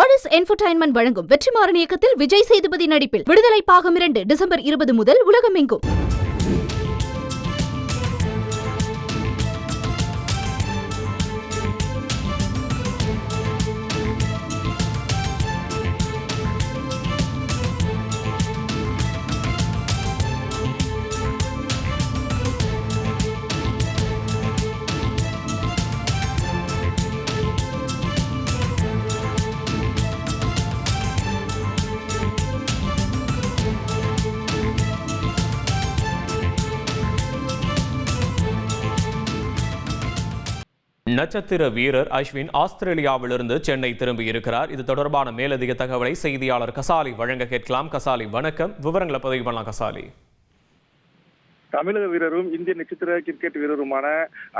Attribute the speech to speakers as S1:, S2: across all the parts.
S1: Aries entertainment வழங்கும் வெற்றிமாறன் இயக்கத்தில் விஜய் சேதுபதி நடிப்பில் விடுதலை பாகம் இரண்டு டிசம்பர் இருபது முதல் உலகமெங்கும்.
S2: நட்சத்திர வீரர் அஸ்வின் ஆஸ்திரேலியாவிலிருந்து சென்னை திரும்பி இருக்கிறார். இது தொடர்பான மேலதிக தகவலை செய்தியாளர் கசாலி வழங்க கேட்கலாம். கசாலி வணக்கம். விவரங்களை பதிவு பண்ணலாம் கசாலி.
S3: தமிழக வீரரும் இந்திய நட்சத்திர கிரிக்கெட் வீரருமான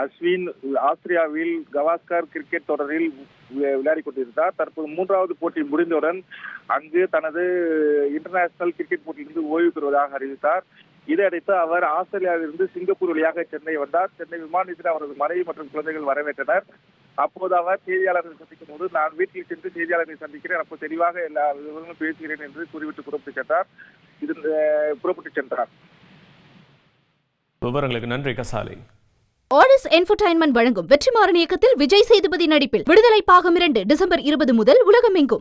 S3: அஸ்வின் ஆஸ்திரியாவில் கவாஸ்கர் கிரிக்கெட் தொடரில் விளையாடி விளையாடிக் கொண்டிருந்தார். தற்போது மூன்றாவது போட்டி முடிந்தவுடன் அங்கு தனது இன்டர்நேஷனல் கிரிக்கெட் போட்டியிலிருந்து ஓய்வு பெறுவதாக அறிவித்தார். இதையடுத்து அவர் ஆஸ்திரேலியாவிலிருந்து சிங்கப்பூர் வழியாக சென்னை வந்தார். சென்னை விமான நிலையத்தில் அவரது மனைவி மற்றும் குழந்தைகள் வரவேற்றனர். அப்போது அவர் செய்தியாளர்களை சந்திக்கும் போது நான் வீட்டில் சென்று செய்தியாளர்களை சந்திக்கிறேன். அப்போ தெளிவாக எல்லா விவரங்களும் பேசுகிறேன் என்று கூறிவிட்டு புறப்பட்டு சென்றார். இது புறப்பட்டு சென்றார்.
S2: விவரங்களுக்கு நன்றி கசாலி.
S1: ஆரிஸ் என்டர்டைன்மெண்ட் வழங்கும் வெற்றிமாறன் இயக்கத்தில் விஜய் சேதுபதி நடிப்பில் விடுதலை பாகம் இரண்டு டிசம்பர் இருபது முதல் உலகமெங்கும்.